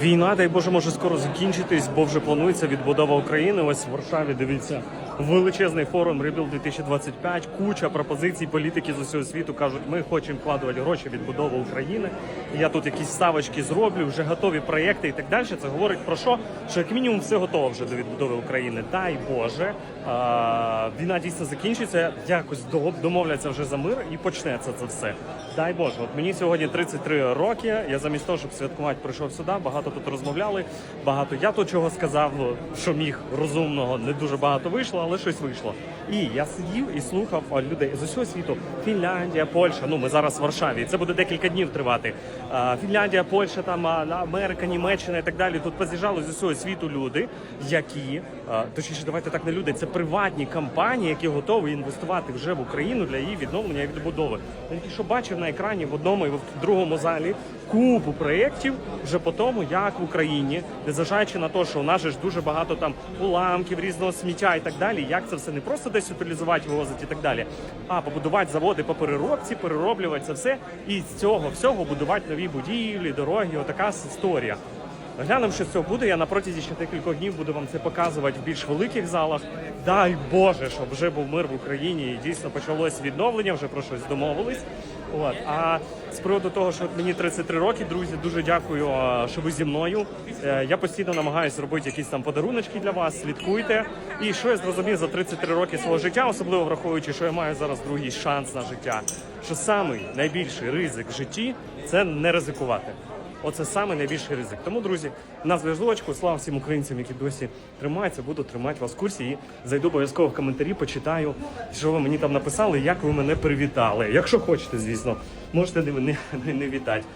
Війна, дай Боже, може скоро закінчитись, бо вже планується відбудова України. Ось в Варшаві дивіться величезний форум Rebuild 2025. Куча пропозицій. Політики з усього світу кажуть, ми хочемо вкладувати гроші в відбудову України. Я тут якісь ставочки зроблю, вже готові проєкти і так далі. Це говорить про що? Що як мінімум все готово вже до відбудови України. Дай Боже, війна дійсно закінчиться. Якось до- домовляться вже за мир і почнеться це все. Дай Боже, от мені сьогодні 33 роки. Я замість того, щоб святкувати, прийшов сюди. Багато тут розмовляли. Багато я тут чого сказав, що міг розумного. Не дуже багато вийшло, але щось вийшло. І я сидів і слухав людей з усього світу. Фінляндія, Польща. Ну ми зараз в Варшаві. Це буде декілька днів тривати. Фінляндія, Польща, там Америка, Німеччина і так далі. Тут поз'їжджали з усього світу люди, які точніше, давайте так не люди. Це приватні компанії, які готові інвестувати вже в Україну для її відновлення і відбудови. Я що бачив на екрані в одному і в другому залі купу проєктів вже по тому, як в Україні, незважаючи на те, що у нас же ж дуже багато там уламків, різного сміття і так далі. Як це все не просто десь утилізувати, вивозити і так далі, а побудувати заводи по переробці, перероблювати це все і з цього всього будувати нові будівлі, дороги. Отака історія. Глянемо, що з цього буде. Я на протязі ще декількох днів буду вам це показувати в більш великих залах. Дай Боже, щоб вже був мир в Україні і дійсно почалось відновлення, вже про щось домовились. От а з приводу того, що мені 33 роки, друзі, дуже дякую, що ви зі мною. Е, Я постійно намагаюся зробити якісь там подаруночки для вас. Слідкуйте. І що я зрозумів за 33 роки свого життя, особливо враховуючи, що я маю зараз другий шанс на життя. Що самий найбільший ризик в житті це не ризикувати. Оце саме найбільший ризик. Тому, друзі, на зв'язочку. Слава всім українцям, які досі тримаються. Буду тримати вас в курсі і зайду обов'язково в коментарі, почитаю, що ви мені там написали, як ви мене привітали. Якщо хочете, звісно, можете не, не, не вітати.